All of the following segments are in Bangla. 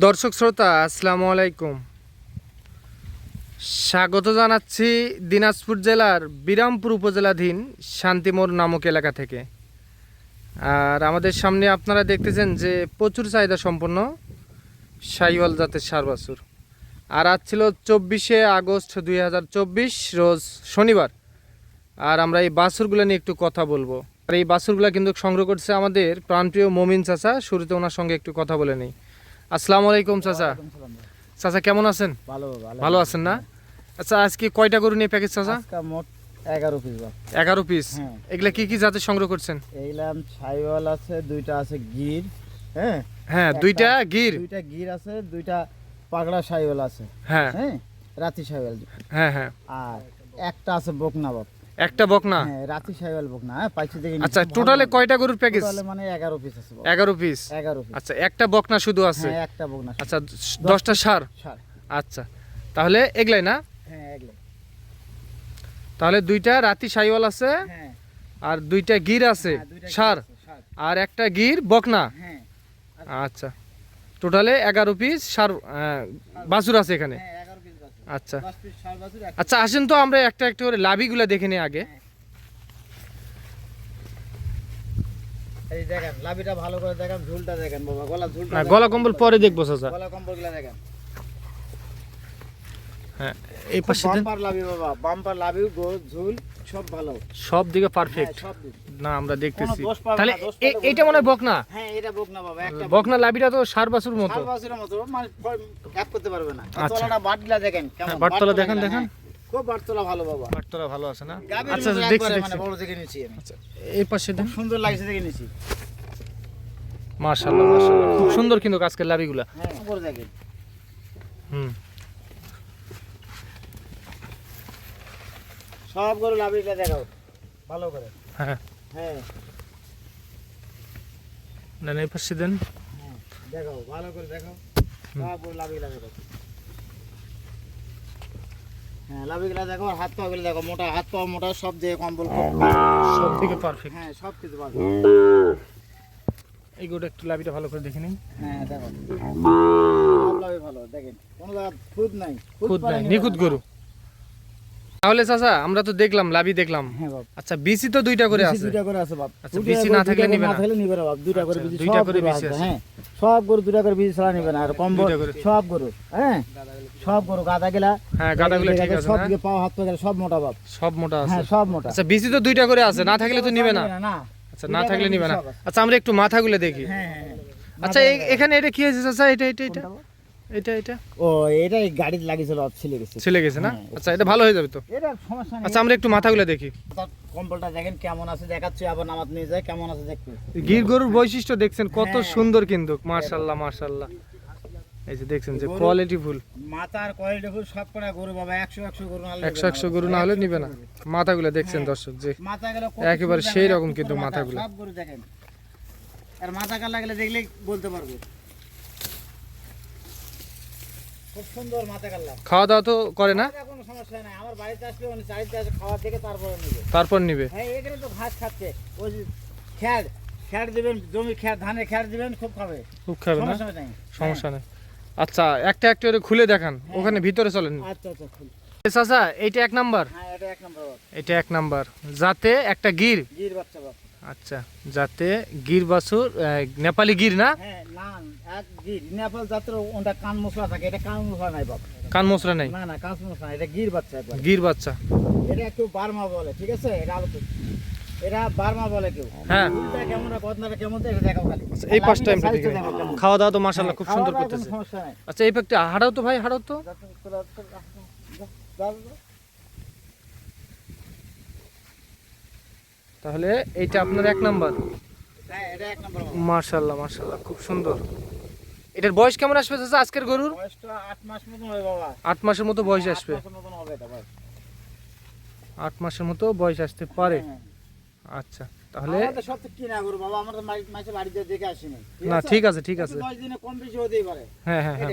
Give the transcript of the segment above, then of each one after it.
দর্শক শ্রোতা, আসসালামু আলাইকুম। স্বাগত জানাচ্ছি দিনাজপুর জেলার বিরামপুর উপজেলাধীন শান্তিমোড় নামক এলাকা থেকে। আর আমাদের সামনে আপনারা দেখতেছেন যে প্রচুর চাহিদা সম্পন্ন সাইওয়াল জাতের সার বাছুর। আর আজ ছিল চব্বিশে আগস্ট দুই হাজার চব্বিশ, রোজ শনিবার। আর আমরা এই বাছুরগুলো নিয়ে একটু কথা বলব। আর এই বাছুরগুলো কিন্তু সংগ্রহ করছে আমাদের প্রাণপ্রিয় মমিন চাচা, শুরুতে ওনার সঙ্গে একটু কথা বলে নেই। আসসালামু আলাইকুম চাচা। চাচা কেমন আছেন? ভালো ভালো আছেন না? আচ্ছা আজকে কয়টা গরু নিয়ে প্যাকেজ চাচা? মোট এগারো পিস এগারো পিস হ্যাঁ। এগুলা কি কি জাতের সংগ্রহ করছেন? এইলাম ছাইওয়াল আছে দুইটা আছে গির হ্যাঁ? হ্যাঁ দুইটা গির। দুইটা গির আছে দুইটা পাগড়া ছাইওয়াল আছে হ্যাঁ। হ্যাঁ? রাতি ছাইওয়াল। হ্যাঁ হ্যাঁ। আর একটা আছে বকনা বাপ একটা বকনা? হ্যাঁ রাতি বকনা হ্যাঁ পাইছি দেখে আচ্ছা টোটালে কয়টা গরুর প্যাকেজ টোটালে মানে এগারো পিস আছে বাপ। এগারো পিস এগারো পিস আচ্ছা একটা বকনা শুধু আছে? হ্যাঁ একটা বকনা আচ্ছা দশটা সার? সার। আচ্ছা তাহলে এগুলাই না? হ্যাঁ এগুলো তাহলে দুইটা রাতি সাইওয়াল আছে হ্যাঁ। আর দুইটা গির আছে হ্যাঁ, সার। আর একটা গির বকনা? হ্যাঁ। আচ্ছা টোটালে এগারো পিস সার বাছুর আছে এখানে। হ্যাঁ আচ্ছা। আচ্ছা আসেন তো আমরা একটা একটা করে লাভিগুলা দেখে নিই আগে। এই দেখেন লাভিটা ভালো করে দেখেন ঝুলটা দেখেন বাবা গলা ঝুলটা না গলা কম্বল পরে দেখব চাচা। গলা দেখেন। হ্যাঁ এই পাশে বাম্পার লাভি বাবা বাম্পার লাভি গোল ঝুল। সব ভালো। সব দিকে হ্যাঁ পারফেক্ট না আমরা দেখতেছি। তাহলে না, দোষ এ- পেলে এইটা মনে হয় বকনা? হ্যাঁ এটা বোক না বাবা একটা বকনা। লাভিটা তো সার বাছুর মতো। বাছুরের মতো মানে এক করতে পারবে না। আচ্ছা। তলাটা বাটলা দেখেন কেমন হ্যাঁ, বাটতলা দেখেন, দেখেন। হ্যাঁ, খুব বাটতলা ভালো বাবা। বাটতলা ভালো আছে না? আচ্ছা আচ্ছা, দেখছি দেখছি। মানে বড় দেখে নিয়েছি আমি। আচ্ছা এই পাশে দেন। খুব সুন্দর লাগছে দেখে নিয়েছি। মাশাআল্লাহ মাশাআল্লাহ। খুব সুন্দর কিন্তু আজকের লাভিগুলা। হ্যাঁ বড় দেখেন। হুম। সব গরু লাভিটা দেখাও ভালো করে। হ্যাঁ। হ্যাঁ। না না, এই পাশে দেন। হ্যাঁ দেখাও ভালো করে দেখাও সব গরু লাভিগুলা দেখো। হ্যাঁ লাভিগুলা দেখো হাত পা গুলো দেখো মোটা হাত পা মোটা সব দিয়ে কম্বল সব দিকে পারফেক্ট হ্যাঁ সব কিছু এই গোটা একটু লাভিটা ভালো করে দেখে নিন। হ্যাঁ দেখো। লাভি ভালো দেখেন। কোনো জায়গা খুদ নাই। খুদ নাই নিখুঁত গরু। তাহলে চাচা আমরা তো দেখলাম লাভি দেখলাম। হ্যাঁ আচ্ছা বিসি তো দুইটা করে আছে। দুইটা করে আছে বাপ। আচ্ছা, বিসি না থাকলে নিবে না? থাকলে নিবে না বাপ। দুইটা করে আচ্ছা, বিসি দুইটা করে বিসি আছে আছে। হ্যাঁ। সব গরু দুইটা করে বিসি ছাড়া নিবে না আর করে। সব গরু হ্যাঁ। সব গরু গাদা গেলা হ্যাঁ গাদাগুলো ঠিক আছে সব দিকে পাও হাত পা গেলে সব মোটা বাপ। সব মোটা আছে। হ্যাঁ সব মোটা। আচ্ছা বিসি তো দুইটা করে আছে না থাকলে তো নিবে না। না আচ্ছা না থাকলে নিবে না। আচ্ছা আমরা একটু মাথাগুলো দেখি। হ্যাঁ হ্যাঁ হ্যাঁ। আচ্ছা এখানে এটা কি হয়েছে চাচা? এটা এটা এটা? এটা এটা? ও এটা গাড়িতে লাগিয়েছিল ছিলে গেছে। ছেলে গেছে না? হ্যাঁ। আচ্ছা এটা ভালো হয়ে যাবে তো? এটা সমস্যা নেই। আচ্ছা আমরা একটু মাথাগুলো দেখি। কম্বলটা দেখেন কেমন আছে দেখাচ্ছি আবার নামাজ নিয়ে যায় কেমন আছে দেখতে। গির গরুর বৈশিষ্ট্য দেখছেন কত হ্যাঁ। সুন্দর কিন্তু মার্শাল্লাহ মার্শাল্লাহ এই যে দেখছেন যে কোয়ালিটি ফুল। মাথার কোয়ালিটি ফুল সব কটা গরু বাবা একশো একশো গরু না। হলে একশো নিবে একশো না গরু না হলে নিবে না। মাথাগুলো দেখছেন হ্যাঁ। দর্শক যে মাথা গেলে কত একেবারে সেই রকম কিন্তু মাথাগুলো। সব গরু দেখেন। আর মাথা কালা গেলে দেখলে বলতে পারব। খুব সুন্দর মাথা খাওয়া দাওয়া তো করে না? কোনো সমস্যা নাই আমার বাড়িতে আসলে উনি চারিতে আসে খাওয়ার দেখে তারপরে নিবে। তারপর নিবে? হ্যাঁ এখানে তো ঘাস খাচ্ছে। ওই খ্যার খ্যার দিবেন জমি খ্যার ধানে খ্যার দিবেন খুব খাবে। খুব খাবে না? সমস্যা নাই। নেই। আচ্ছা একটা একটা করে খুলে দেখান। ওখানে ভিতরে চলেন। হ্যাঁ। আচ্ছা আচ্ছা চাচা এক নাম্বার? হ্যাঁ এটা এক নম্বর বাপ এটা এক নাম্বার। যাতে একটা গির আচ্ছা যাতে গির বাছুর নেপালি গির না? গির নেপাল জাতের ওটা কান মশলা থাকে এটা কান মশলা নাই কান মশলা নেই? না না কান মশলা এটা গির বাচ্চা গির বাচ্চা। এটা একটু বার্মা বলে ঠিক আছে? এটা আলো এটা বার্মা বলে কেউ। হ্যাঁ। কেমন আর কেমন এটা দেখাও খালি। আচ্ছা, এই। খাওয়া দাওয়া তো খুব সুন্দর করতেছে। আচ্ছা এই পাকটা হাড়াও তো ভাই হাড়াও তো। তাহলে এইটা আপনার এক নাম্বার? হ্যাঁ। মার্শাল্লাহ মার্শাল্লাহ খুব সুন্দর। এটার বয়স কেমন আসবে চাচা আজকের গরুর? আট মাস মতন হবে বাবা। আট মাসের মতো বয়স আসবে। হবে আট মাসের মতো বয়স আসতে পারে। হ্যাঁ। আচ্ছা তাহলে আমরা না ঠিক আছে ঠিক আছে। দশ দিনে কম বেশি হতেই পারে। হ্যাঁ হ্যাঁ হ্যাঁ।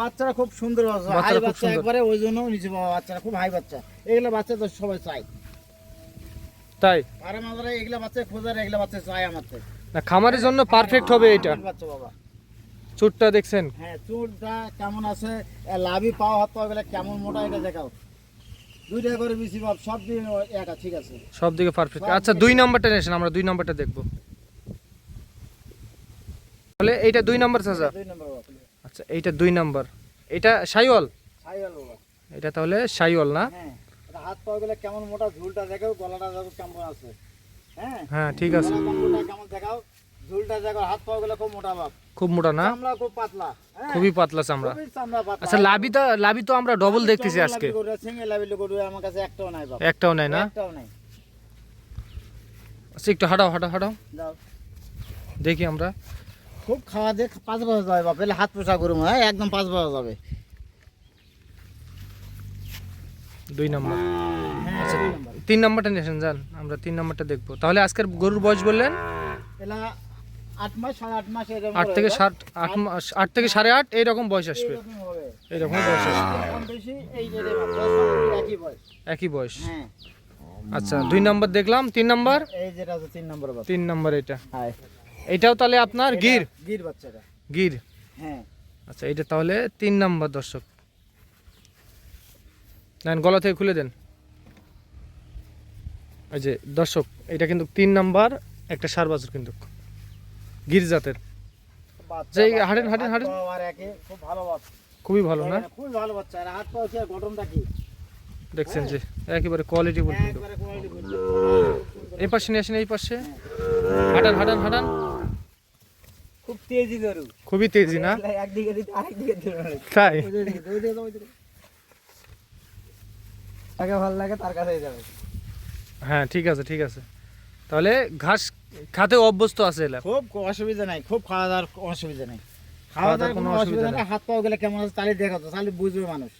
বাচ্চারা খুব সুন্দর হাই খুব বাচ্চা একবারে ওই জন্য নিচে বাবা বাচ্চারা খুব হাই বাচ্চা। এগুলো বাচ্চা তো সবাই চাই তাই? আর আমাদের এগুলো বাচ্চা খোঁজার এগুলো বাচ্চা চাই আমার না খামারের জন্য পারফেক্ট হবে এটা। চুটটা দেখছেন? হ্যাঁ চুরটা কেমন আছে? লাভি পাওয়া হাত পাওয়া গেলে কেমন মোটা এটা দেখাও। দুইটা করে বেশি সব একা ঠিক আছে। সব দিকে পারফেক্ট আচ্ছা দুই নাম্বারটা নিয়েছেন আমরা দুই নাম্বারটা দেখব। তাহলে এইটা দুই নাম্বার চাচা? দুই নম্বর আচ্ছা এইটা দুই নাম্বার। এটা সাইওয়াল বাবা। এটা তাহলে সাইওয়াল না? হ্যাঁ হাত পাওয়া গেলে কেমন মোটা ঝুলটা দেখাও গলাটা দেখো কেমন আছে। হ্যাঁ? হ্যাঁ ঠিক আছে। গলা কম্বলটা কেমন দেখাও? ঝুলটা দেখো হাত পাওয়া গেলে খুব মোটা বাপ খুব মোটা না? চামড়া খুব পাতলা হ্যাঁ? খুবই পাতলা চামড়া। খুবই চামড়া পাতলা। আচ্ছা লাভিটা লাভি তো আমরা ডবল দেখতেছি আজকে। সিঙ্গেল লাভি গরু আমার কাছে একটাও নাই বাপ। একটাও নাই না? একটাও নাই। আচ্ছা একটু হাঁটাও হাঁটাও হাঁটাও। যাও দেখি আমরা। খুব খাওয়া দিয়ে পাঁচ বছর যাবে বাপ এলে হাত পোষা করুম হ্যাঁ? একদম পাঁচ বছর যাবে। দুই নাম্বার। হ্যাঁ আচ্ছা দুই নম্বর। তিন নাম্বারটা নিয়েছেন যান আমরা তিন নাম্বারটা দেখব। তাহলে আজকের গরুর বয়স বললেন? আট থেকে সাত আট মাস আট থেকে সাড়ে আট এইরকম বয়স আসবে। এইরকম বয়স আসবে। একই বয়স। হ্যাঁ। আচ্ছা দুই নাম্বার দেখলাম নাম্বার? তিন নম্বর তিন নাম্বার এটা। হ্যাঁ। এটাও তাহলে আপনার গির? গির বাচ্চাটা। গির? হ্যাঁ। আচ্ছা এটা তাহলে তিন নাম্বার দর্শক। নেন গলা থেকে খুলে দেন। এই যে দর্শক এটা কিন্তু তিন নাম্বার একটা সার বাছুর কিন্তু। গির্জাতের। যে হাঁটেন, হাঁটেন, খুব ভালো খুবই ভালো না? খুবই ভালো বাচ্চা। আর হাত পা গঠনটা কি? দেখছেন যে একেবারে কোয়ালিটি কিন্তু। এই পাশে নিয়ে আসেন এই পাশে। হাঁটান হাঁটান হাঁটান। খুব তেজি গরু। খুবই তেজি না? একদিকে আরেকদিকে তাই? তাকে ভালো লাগে তার কাছেই যাবে। হ্যাঁ ঠিক আছে ঠিক আছে। তাহলে ঘাস খাতে অভ্যস্ত আছে এলা খুব অসুবিধা নাই খুব খাওয়া দাওয়ার অসুবিধা নাই। খাওয়া দাওয়ার কোনো অসুবিধা নেই। হাত পাও গেলে কেমন আছে তাহলে দেখাতো তাহলে বুঝবে মানুষ।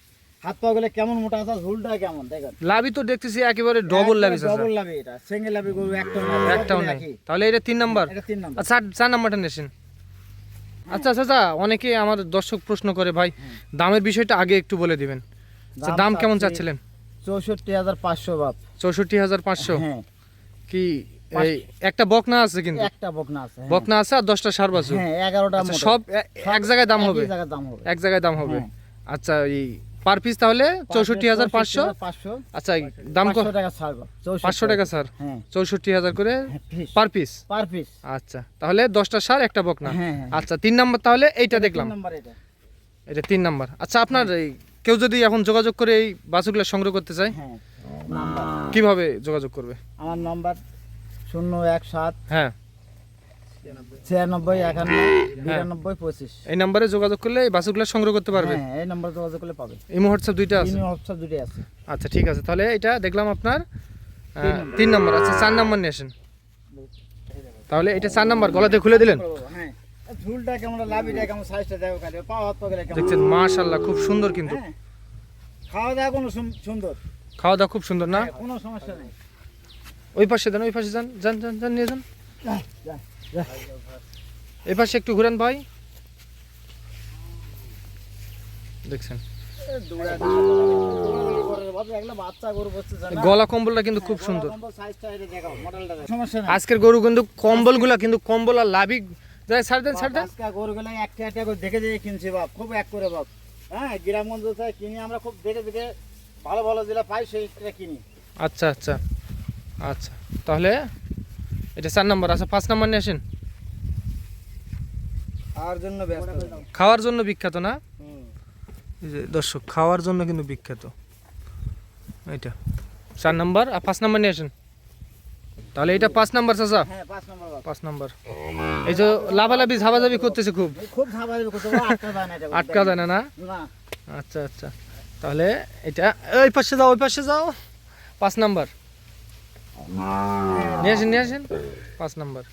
হাত পাও গেলে কেমন মোটা আছে ঝুলটা কেমন দেখেন। লাভি তো দেখতেছি একেবারে ডবল লাভি ডবল লাভি এটা সিঙ্গেল লাভি গরু একটাও নাই একটাও নাই। তাহলে এটা তিন নাম্বার। এটা তিন নম্বর। আচ্ছা চার- নাম্বারটা নিয়েছেন আচ্ছা আচ্ছা আচ্ছা অনেকে আমার দর্শক প্রশ্ন করে ভাই দামের বিষয়টা আগে একটু বলে দিবেন। আচ্ছা, দাম কেমন চাচ্ছিলেন? চৌষট্টি হাজার পাঁচশো বাপ। চৌষট্টি হাজার পাঁচশো। হ্যাঁ। কি এই একটা বকনা আছে কিন্তু? একটা বকনা আছে হ্যাঁ। বকনা আছে আর দশটা সার বাছু হ্যাঁ এগারোটা আচ্ছা সব এক জায়গায় দাম হবে? এক জায়গায় দাম হবে। আচ্ছা এই পার পিস তাহলে চৌষট্টি হাজার পাঁচশো? আচ্ছা দাম কত পাঁচশো টাকা স্যার চৌষট্টি হাজার। করে পার পিস? Per piece. আচ্ছা তাহলে দশটা সার একটা বকনা। আচ্ছা তিন নাম্বার তাহলে এইটা দেখলাম। এটা তিন নাম্বার। আচ্ছা আপনার কেউ যদি এখন যোগাযোগ করে এই বাছুগুলো সংগ্রহ করতে চায়? নাম্বার। কীভাবে যোগাযোগ করবে? আমার নাম্বার শূন্য এক সাত হ্যাঁ। ছিয়ানব্বই একান্ন বিরানব্বই পঁচিশ। এই নাম্বারে যোগাযোগ করলে এই বাছুগুলো সংগ্রহ করতে পারবে? হ্যাঁ এই নাম্বার যোগাযোগ করলে পাবে। এই হোয়াটসঅ্যাপ দুইটা আছে? হোয়াটসঅ্যাপ দুটোই আছে। আচ্ছা ঠিক আছে। তাহলে এটা দেখলাম আপনার তিন নম্বর। আচ্ছা চার নাম্বার নিয়ে আসেন। তাহলে এটা চার নাম্বার। গলাতে খুলে দিলেন? হ্যাঁ। ঝুলটা কেমন লাভিটা কেমন সাইজটা দেখো খালি। পাওয়া হাত পা গেলে কেমন? দেখছেন মাশাল্লাহ খুব সুন্দর কিন্তু। হ্যাঁ। খাওয়া দাওয়া কোনো সুন্দর? খাওয়া দাওয়া খুব সুন্দর না? হ্যাঁ, কোনো সমস্যা নেই। ওই পাশে যান ওই পাশে যান যান যান যান নিয়ে যান। এই পাশে একটু ঘুরেন ভাই। দেখছেন। গলা কম্বলটা কিন্তু খুব সুন্দর। সমস্যা নাই। আজকের গরু কিন্তু কম্বলগুলা কিন্তু কম্বল আর লাভি যায় ছাড় দেন ছাড় দেন। আজকে গরুগুলো একটা একটা করে দেখে দেখে কিনছি বাপ খুব এক করে বাপ। হ্যাঁ গ্রামগঞ্জ থেকে কিনি আমরা খুব দেখে দেখে ভালো ভালো যেটা পাই সেইটা কিনি আচ্ছা আচ্ছা আচ্ছা। তাহলে এটা চার নম্বর। আচ্ছা পাঁচ নাম্বার নিয়ে আসেন। আর জন্য খাওয়ার জন্য বিখ্যাত না? এই দর্শক খাওয়ার জন্য কিন্তু বিখ্যাত। এটা চার নম্বর আর পাঁচ নাম্বার নিয়ে আসেন। তাহলে এটা পাঁচ নাম্বার চাচা? হ্যাঁ পাঁচ নম্বর নাম্বার। এই যে লাভালাভি ঝাবাঝাবি করতেছে খুব। খুব ঝাবাঝাবি আটকা যায় না আটকা যায় না না? না। আচ্ছা আচ্ছা। তাহলে এটা ওই পাশে যাও ওই পাশে যাও। পাঁচ নাম্বার। নিয়ে আসেন নিয়ে আসেন। পাঁচ নাম্বার।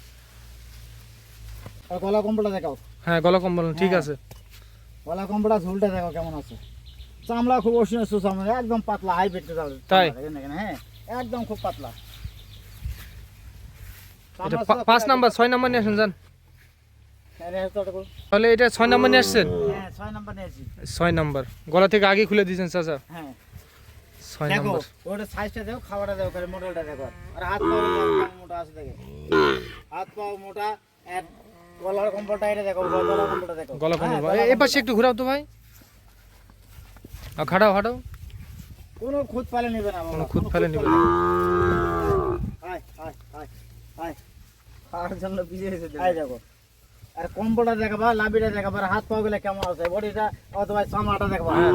গলা কম্বলটা দেখাও। হ্যাঁ গলা কম্বল ঠিক হ্যাঁ। আছে। গলা কম্বলটা ঝুলটা দেখো কেমন আছে। চামড়া খুব অসুবিধা সুচামড়া একদম পাতলা হাই যাবে। তাই? হ্যাঁ একদম খুব পাতলা। চামড়া পাঁচ নাম্বার ছয় নাম্বার নিয়ে আসেন যান। হ্যাঁ। তাহলে এটা ছয় নাম্বার নিয়ে আসছেন? ছয় নাম্বার নিয়েছি। ছয় নাম্বার। গলা থেকে আগে খুলে দিয়েছেন চাচা? হ্যাঁ। ছয় নাম্বার। ওটা সাইজটা দেখো খাবারটা দেখো খালি মডেলটা দেখো। আর হাত পা মোটা আছে দেখে। হাত পা মোটা আর গলার কম্বলটা এটা দেখো গলার কম্বলটা দেখো। গলা হ্যাঁ, কম্বল এই পাশে একটু ঘোরাও তো ভাই। আর খাড়াও হাঁটাও কোনো খুদ পালে নেবে না কোনো খুদ ফেলে নিবে না। আয় আয় আয় আয়। খাওয়ার জন্য পিছিয়ে এসে দেখো। আর কম্বলটা দেখাবা লাভিটা দেখাবা আর হাত পা গুলো কেমন আছে? বডিটা অথবা চামড়াটা দেখাবা। হ্যাঁ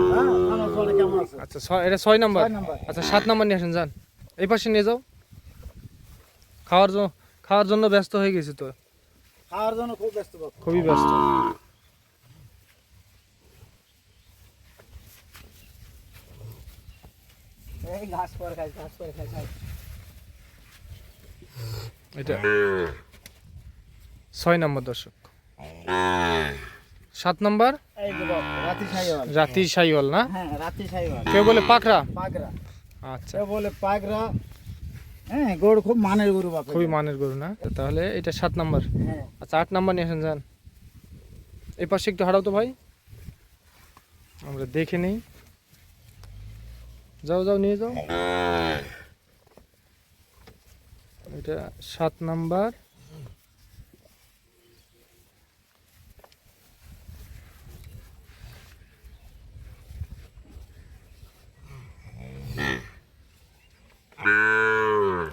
কেমন আছে? আচ্ছা এটা ছয় নাম্বার? আচ্ছা সাত নাম্বার নিয়ে আসেন যান। এই পাশে নিয়ে যাও। খাওয়ার জন্য খাওয়ার জন্য ব্যস্ত হয়ে গেছি তো। খাওয়ার জন্য খুব ব্যস্ত খুবই ব্যস্ত। ঘাস করে খাই ঘাস করে খাই খাই। এটা ছয় নম্বর দর্শক। সাত নম্বর? রাতি সাইওয়াল। না? হ্যাঁ কেউ বলে পাকড়া? পাগরা আচ্ছা। কেউ বলে পাগরা হ্যাঁ গরু খুব মানের গরু বাপে খুবই মানের গরু না? তাহলে এটা সাত নাম্বার। হ্যাঁ। আচ্ছা আট নাম্বার নিয়ে আসেন যান। এই পাশে একটু হারাও তো ভাই। আমরা দেখে নেই। যাও যাও নিয়ে যাও। এটা সাত নাম্বার।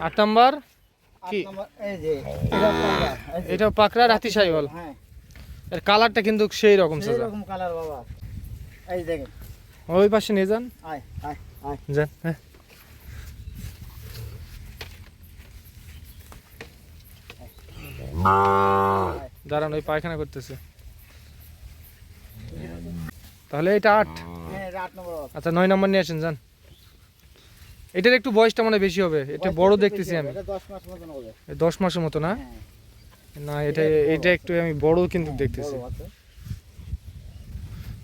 আট নাম্বার? কি? নম্বর, এটা পাকড়া রাতি সাইওয়াল? হ্যাঁ। এর কালারটা কিন্তু সেই রকম সেই সাজা কালার বাবা। এই দেখেন। ওই পাশে নিয়ে যান। আয় আয় আয়। যান হ্যাঁ। দাঁড়ান ওই পায়খানা করতেছে। তাহলে এটা আট? হ্যাঁ। আচ্ছা নয় নম্বর নিয়ে আসেন যান। এটার একটু বয়সটা মানে বেশি হবে। এটা বড় দেখতেছি আমি। দশ মাসের মতো না? হ্যাঁ, না এটা এটা একটু আমি বড় কিন্তু দেখতেছি। বড় আছে।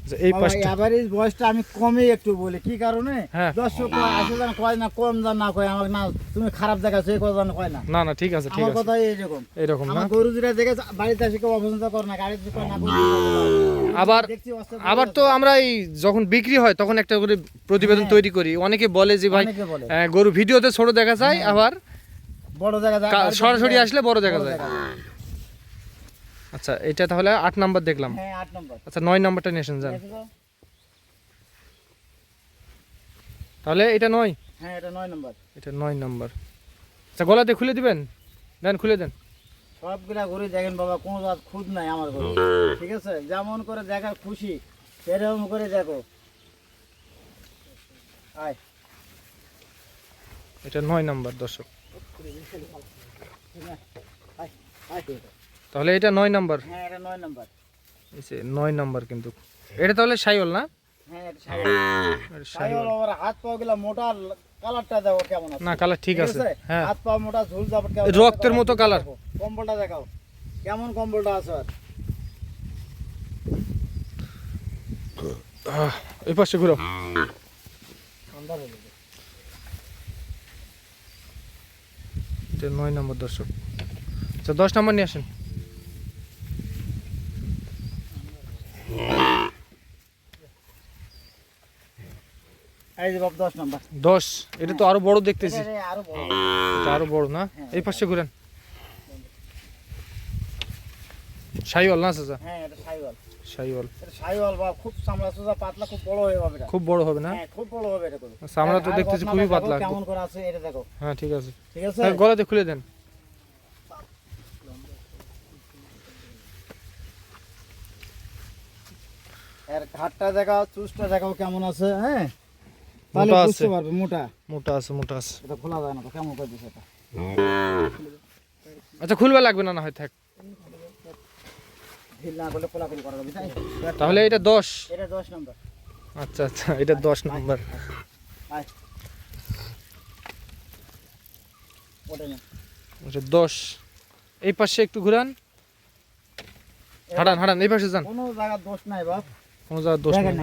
যে এই পাশটা average বয়সটা আমি কমই একটু বলি। কি কারণে? হ্যাঁ। দর্শক আসে যেন কয় না কম দাম না কয় আমাকে না তুমি খারাপ দেখাচ্ছ এই কথা কয় না। না না ঠিক আছে ঠিক আমার কথা এইরকম। এরকম না? গরু যেটা দেখে বাড়িতে এসে কেউ অপছন্দ করে না গাড়িতে কয় না। আবার আবার তো আমরা এই যখন বিক্রি হয় তখন একটা করে প্রতিবেদন হ্যাঁ। তৈরি করি। অনেকে বলে যে ভাই বলে। গরু ভিডিওতে ছোট দেখা যায় আবার বড় জায়গা যায়, সরাসরি আসলে বড় দেখা যায়। আচ্ছা এটা তাহলে আট নাম্বার দেখলাম। হ্যাঁ আচ্ছা নয় নাম্বারটা নিয়ে আসেন যান। তাহলে এটা নয়? হ্যাঁ এটা নয় নম্বর। এটা নয় নাম্বার। আচ্ছা গলাতে খুলে দিবেন? দেন খুলে দেন। সবগুলা ঘুরে দেখেন বাবা কোনো জাত খুদ নাই আমার ঘরে। ঠিক আছে? যেমন করে দেখার খুশি সেরকম করে দেখো। আয়। এটা নয় নাম্বার দর্শক। তাহলে এটা নয় নাম্বার? হ্যাঁ এটা নয় নম্বর। নয় নাম্বার কিন্তু। এটা তাহলে সাইওয়াল না? হ্যাঁ সাইওয়াল আবার হাত পা গুলা মোটা কালারটা দেখো কেমন আছে। না কালার ঠিক আছে। হ্যাঁ। হাত পা মোটা ঝুল জাপট কেমন রক্তের মতো কালার। কম্বলটা দেখাও। কেমন কম্বলটা আছে আর? এই পাশে ঘুরো। যাবে। নয় নম্বর দর্শক। আচ্ছা দশ নম্বর নিয়ে আসেন এই যে বাপ দশ এটা তো আরও বড় দেখতেছি। আরও বড়। না? হ্যাঁ, এই পাশে ঘুরেন। সাইওয়াল না চাচা? হ্যাঁ এটা সাইওয়াল। সাইওয়াল। এটা সাইওয়াল বা খুব চামড়া সোজা পাতলা খুব বড় এটা। খুব বড় হবে না? হ্যাঁ খুব বড় হবে এটা করে তো দেখতেছি খুবই পাতলা। কেমন করে আছে এটা দেখো। হ্যাঁ ঠিক আছে। ঠিক আছে? হ্যাঁ, গলাতে খুলে দেন। এর ঘাটটা দেখাও চুষটা দেখাও কেমন আছে হ্যাঁ? তাহলে মোটা বুঝতে পারবে মোটা। মোটা আছে মোটা আছে। এটা খোলা যায় না তো কেমন করে দিছে এটা? আচ্ছা খুলবে লাগবে না না হয় থাক। তাহলে এটা দশ। এটা দশ নম্বর। আচ্ছা আচ্ছা এটা দশ নম্বর। আচ্ছা দশ। এই পাশে একটু ঘুরান। হাঁটান হাঁটান এই পাশে যান। কোনো জায়গা দোষ নাই বাপ। কোনো জায়গায় দোষ নেই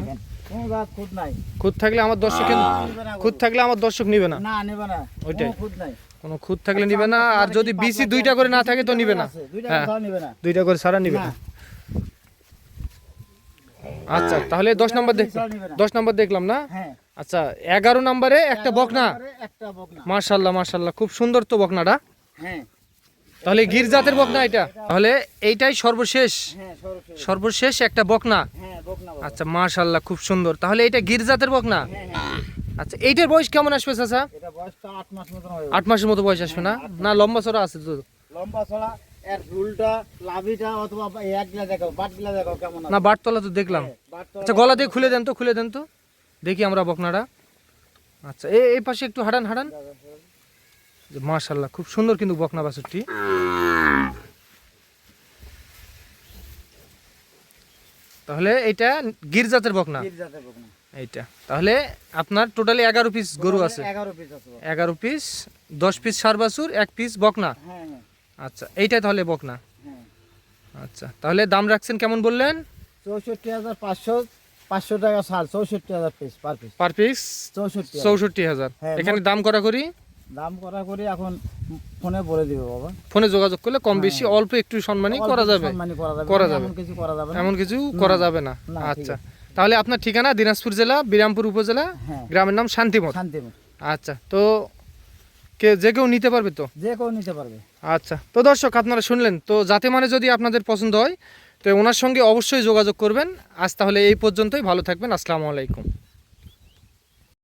খুদ নাই। খুদ থাকলে আমার দর্শক খুদ থাকলে আমার দর্শক নিবে না। না নেবে না। ওইটাই। কোনো খুদ নাই। কোনো খুদ থাকলে নিবে না আর যদি বিসি দুইটা করে না থাকে তো নিবে না। দুইটা হ্যাঁ। নিবে না। দুইটা করে সারা নিবে না। আচ্ছা তাহলে দশ নম্বর দেখ। দশ নম্বর দেখলাম না? হ্যাঁ। আচ্ছা এগারো নম্বরে একটা বকনা। এগারো নম্বরে একটা বকনা। মার্শাল্লাহ মার্শাল্লাহ খুব সুন্দর তো বকনাটা। হ্যাঁ। তাহলে গির্জাতের বকনা এটা? তাহলে এইটাই সর্বশেষ? হ্যাঁ সর্বশেষ। একটা বকনা? হ্যাঁ আচ্ছা মাশাল্লাহ খুব সুন্দর। তাহলে এটা গির্জাতের বকনা? হ্যাঁ আচ্ছা এইটার বয়স কেমন আসবে চাচা? আট মাসের মতো বয়স আসবে না? না লম্বা চড়া আছে তো? লম্বা ছড়া এর ঝুলটা লাভিটা অথবা একগুলা দেখো বাটগুলা দেখো কেমন না বাটতলা তো দেখলাম। আচ্ছা গলা দিয়ে খুলে দেন তো খুলে দেন তো। দেখি আমরা বকনাটা। আচ্ছা এই এই পাশে একটু হাঁটান হাঁটান। মাশাল্লাহ খুব সুন্দর কিন্তু বকনা বাছুরটি। তাহলে এটা গির্জাতের বকনা? এইটা। তাহলে আপনার টোটালি এগারো পিস গরু আছে। এগারো পিস দশ পিস সার বাছুর এক পিস বকনা? হ্যাঁ হ্যাঁ। আচ্ছা এইটাই তাহলে বকনা? হ্যাঁ। আচ্ছা তাহলে দাম রাখছেন কেমন বললেন? চৌষট্টি হাজার পাঁচশো পাঁচশো টাকা সার চৌষট্টি হাজার piece per piece per piece চৌষট্টি হাজার। চৌষট্টি হাজার। এখানে দাম করা করি দাম করা করে এখন ফোনে বলে দিবে বাবা। ফোনে যোগাযোগ করলে কম বেশি অল্প একটু সম্মানই করা যাবে। করা যাবে। কিছু করা যাবে না। এমন কিছু করা যাবে না। আচ্ছা। তাহলে আপনার ঠিকানা? দিনাজপুর জেলা বিরামপুর উপজেলা হ্যাঁ। গ্রামের নাম শান্তিমত শান্তি আচ্ছা তো কে যে কেউ নিতে পারবে তো? যে কেউ নিতে পারবে। আচ্ছা তো দর্শক আপনারা শুনলেন তো যাতে মানে যদি আপনাদের পছন্দ হয় তো ওনার সঙ্গে অবশ্যই যোগাযোগ করবেন। আজ তাহলে এই পর্যন্তই ভালো থাকবেন আসসালামু আলাইকুম।